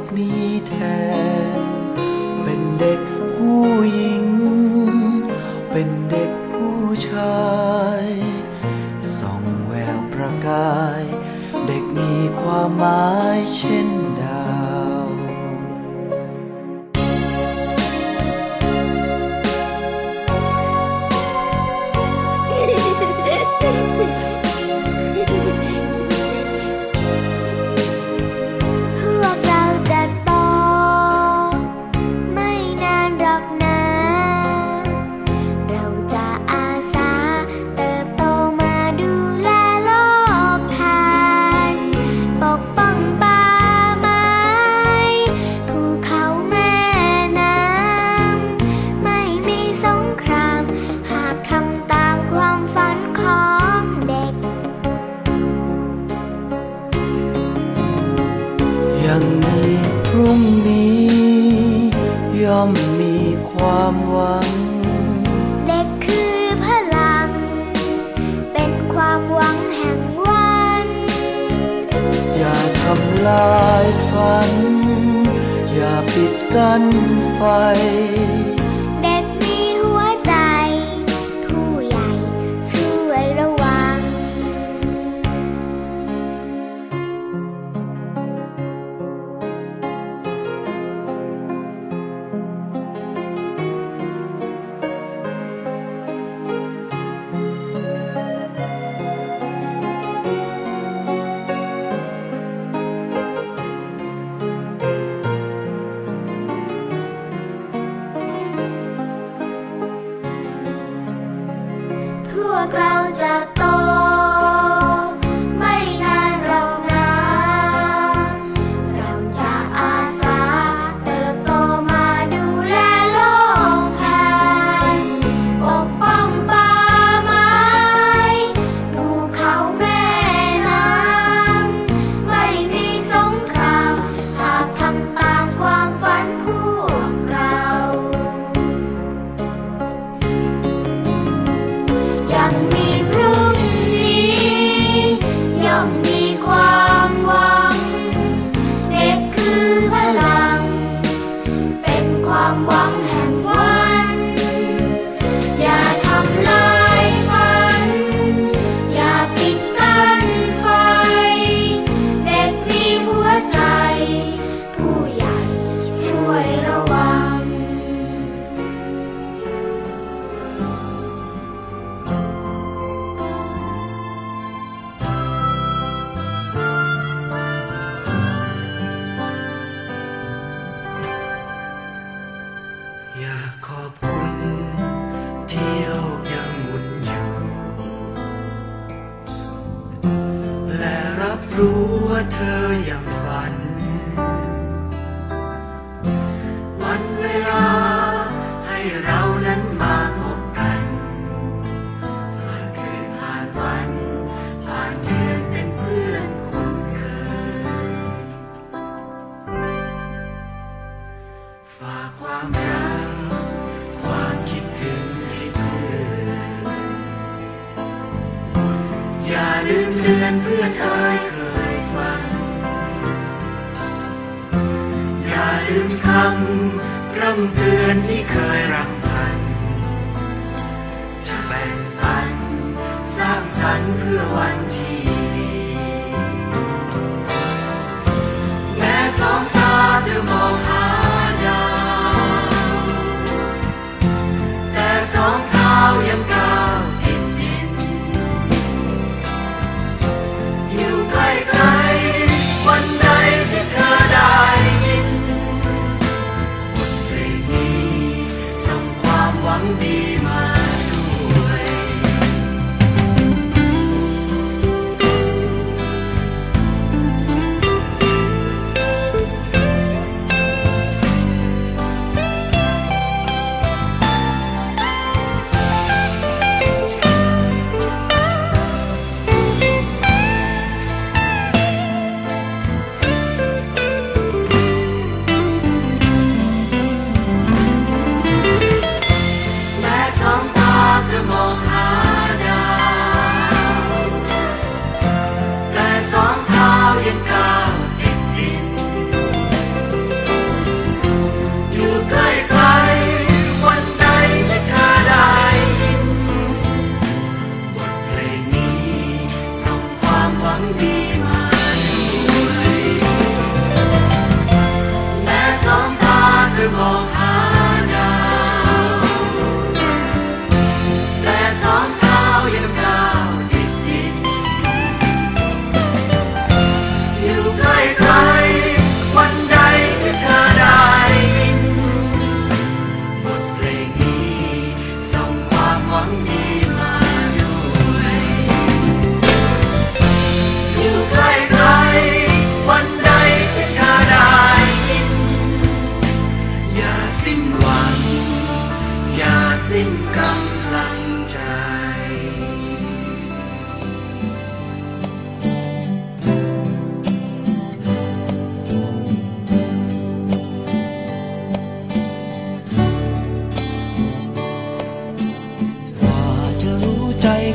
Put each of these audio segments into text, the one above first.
กมีแทน เป็นเด็กผู้หญิง เป็นเด็กผู้ชายส่องแววประกาย เด็กมีความหมายเช่น ความหวัง เด็กคือพลัง เป็นความหวังแห่งวัน อย่าทำลายฝัน อย่าปิดกั้นไฟ cool crowds up ำพร่ำเตือนที่เคยรำพัน จะแบ่งปัน สร้างสรรค์เพื่อวัน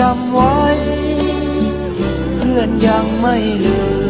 จำไว้ เพื่อนยังไม่ลืม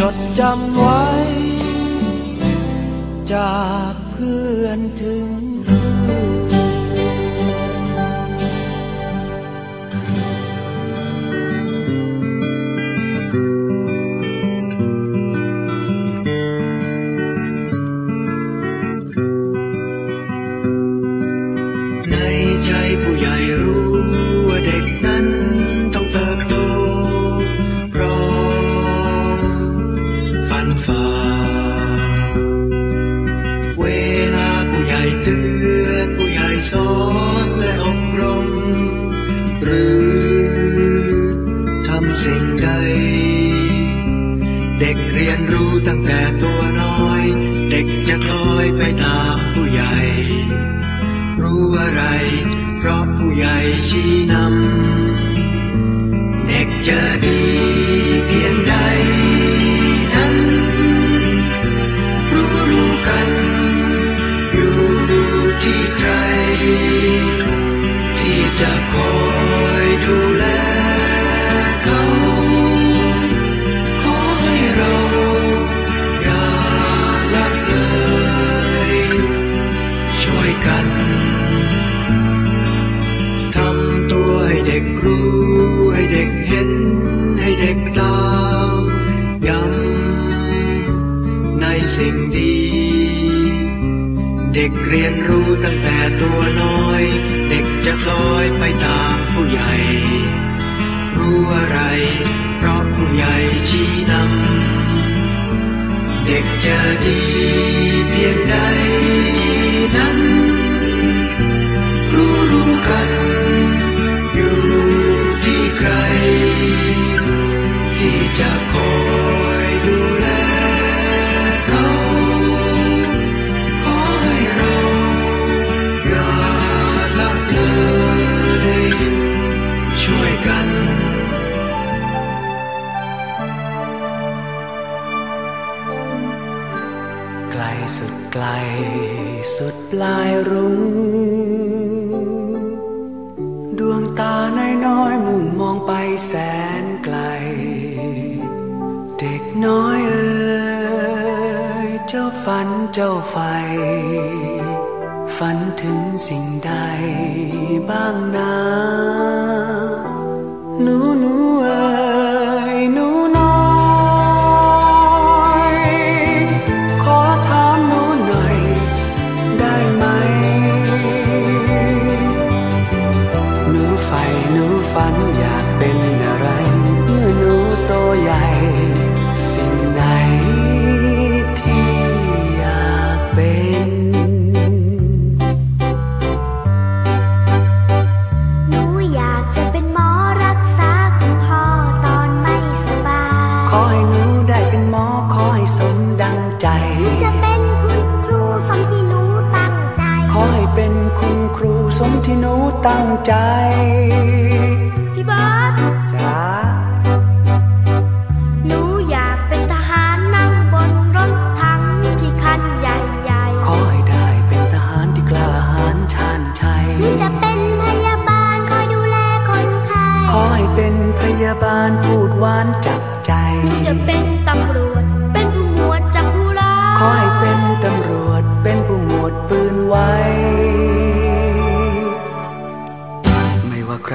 จดจำไว้ จากเพื่อนถึง งแต่ตัวน้อย เด็กจะคอยไปตามผู้ใหญ่ รู้อะไร เพราะผู้ใหญ่ชี้นำ เด็กจะดีเพียงใดนั้น รู้รู้กัน อยู่ที่ใคร ที่จะคอยดู เด็กรู้ให้เด็กเห็น ให้เด็กตามย้ำในสิ่งดี เด็กเรียนรู้ตั้งแต่ตัวน้อย เด็กจะคล้อยไปตามผู้ใหญ่ รู้อะไร เพราะผู้ใหญ่ชี้นำเด็กจะดีเพียงใด ลสุดไกล สุดปลายรุ้งดวงตาน้อยๆมุ่งมองไปแสนไกล เด็กน้อยเอ๋ยเจ้าฝันเจ้าไฟ ฝันถึงสิ่งใดบ้างนะ ตั้งใจ พี่เบิร์ตจ้าหนูอยากเป็นทหารนั่งบนรถถังที่คันใหญ่ขอให้ได้เป็นทหารที่กล้าหาญชาญชัยๆหนูจะเป็นพยาบาลคอยดูแลคนไข้ขอให้เป็นพยาบาลพูดหวานจับใจ หนูจะเป็นตำรวจ เป็นผู้หมวดจับผู้ร้ายขอให้เป็นตำรวจ